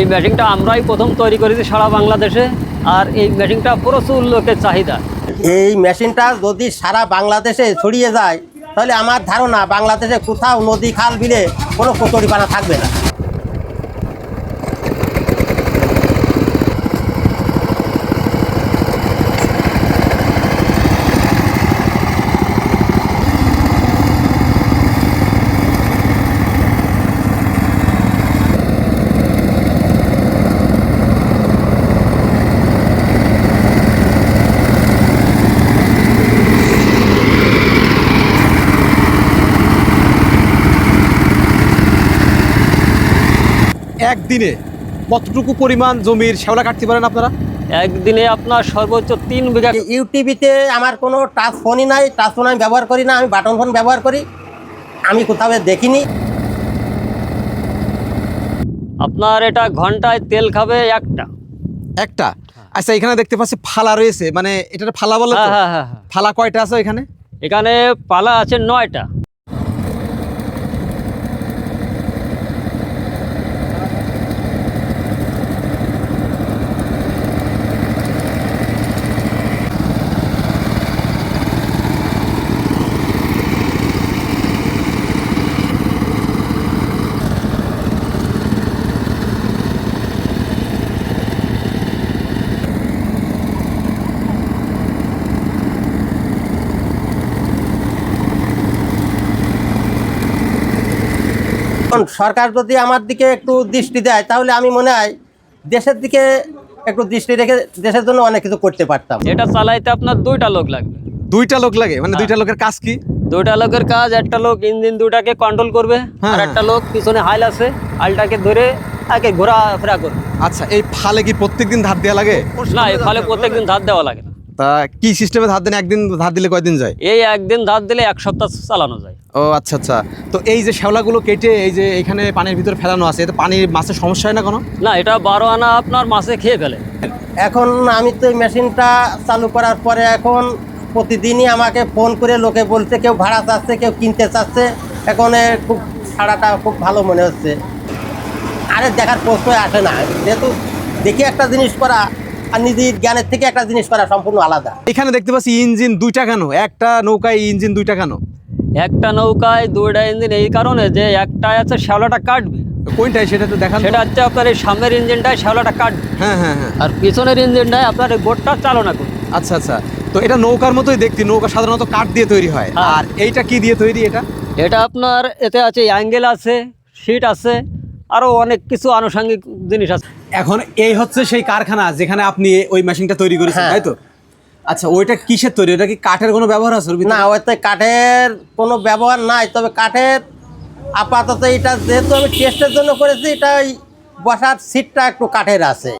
এই ব্যাটিংটা আমরাই প্রথম তৈরি করেছি সারা বাংলাদেশে, আর এই মেশিনটা প্রচুর লোকের চাহিদা। এই মেশিনটা যদি সারা বাংলাদেশে ছড়িয়ে যায়, তাহলে আমার ধারণা বাংলাদেশে কোথাও নদী, খাল, বিলে কোনো কচুরিপানা থাকবে না। একদিনে কতটুকু পরিমাণ জমির শ্যাওলা কাটতে পারেন আপনারা? একদিনে আপনার সর্বোচ্চ তিন বিঘা ইউটিভিতে আমার কোনো টাচ ফোনই নাই টাচ ফোন আমি ব্যবহার করি না আমি বাটন ফোন ব্যবহার করি আমি কোথাও দেখিনি। আপনার এটা ঘন্টায় তেল খাবে একটা। একটা? আচ্ছা এখানে দেখতে পাচ্ছি ফালা রয়েছে মানে এটা ফালা বলে হ্যাঁ হ্যাঁ হ্যাঁ। ফালা কয়টা আছে এখানে? এখানে পালা আছে নয়টা। এখন সরকার যদি আমার দিকে একটু দৃষ্টি দেয় তাহলে আমি মনে হয় দেশের দিকে একটু দৃষ্টি রেখে দেশের জন্য অনেক কিছু করতে পারতাম। এটা চালাইতে আপনার দুইটা লোক লাগবে। দুইটা লোক লাগে? মানে হ্যাঁ। দুইটা লোকের কাজ কি? দুইটা লোকের কাজ একটা লোক ইঞ্জিন দুটাকে কন্ট্রোল করবে হ্যাঁ, আর হ্যাঁ। একটা লোক পিছনে হাইল আছে হাইলটাকে ধরে তাকে ঘোরাফেরা করবে। আচ্ছা এই ফালে কি প্রত্যেকদিন ধার দেওয়া লাগে? না এই ফলে প্রত্যেকদিন ধার দেওয়া লাগে না। তা কি সিস্টেমে ধার দেন? একদিন ধার দিলে কয়দিন যায়? এই একদিন ধার দিলে এক সপ্তাহ চালানো যায়। ও আচ্ছা আচ্ছা। তো এই যে শ্যাওলাগুলো কেটে এই যে এখানে পানির ভিতরে ফেলানো আছে এতে পানির মাছের সমস্যা হয় না কোনো? না এটা বারো আনা আপনার মাছে খেয়ে ফেলে। এখন আমি তো এই মেশিনটা চালু করার পরে এখন প্রতিদিনই আমাকে ফোন করে লোকে বলছে কেউ ভাড়া চাচ্ছে কেউ কিনতে চাচ্ছে। এখন খুব ভাড়াটা খুব ভালো মনে হচ্ছে। আরে দেখার প্রশ্নই আসে না। যেহেতু দেখি একটা জিনিস করা আর নিজের জ্ঞানের থেকে একটা জিনিস করা সম্পূর্ণ আলাদা। এখানে দেখতে পাচ্ছি ইঞ্জিন দুইটা কেন? একটা নৌকায় ইঞ্জিন দুইটা কেন? একটা নৌকায় দুইটা ইঞ্জিন এই কারণে যে একটা আছে শ্যাওলাটা কাটবে। কোনটাই সেটা তো দেখান তো। সেটা হচ্ছে আপনার এই সামনের ইঞ্জিনটায় শ্যাওলাটা কাটবে। হ্যাঁ হ্যাঁ হ্যাঁ। আর পিছনের ইঞ্জিনটায় আপনার এই বোটটা চালনা করবে। আচ্ছা আচ্ছা। তো এটা নৌকার মতোই দেখতে নৌকা সাধারণত কাঠ দিয়ে তৈরি হয়। হ্যাঁ। আর এইটা কি দিয়ে তৈরি এটা? এটা আপনার এতে আছে অ্যাঙ্গেল আছে সিট আছে আরও অনেক কিছু আনুষঙ্গিক জিনিস আছে। এখন এই হচ্ছে সেই কারখানা যেখানে আপনি ওই মেশিনটা তৈরি করেছেন হ্যাঁ। তাই তো? আচ্ছা ওইটা কিসের তৈরি? ওটা কি কাঠের কোনো ব্যবহার আছে না ওইতে কাঠের কোনো ব্যবহার নাই, তবে কাঠের আপাতত এটা যেহেতু আমি টেস্টের জন্য করেছি, এটা ওই বসার সিটটা একটু কাঠের আছে।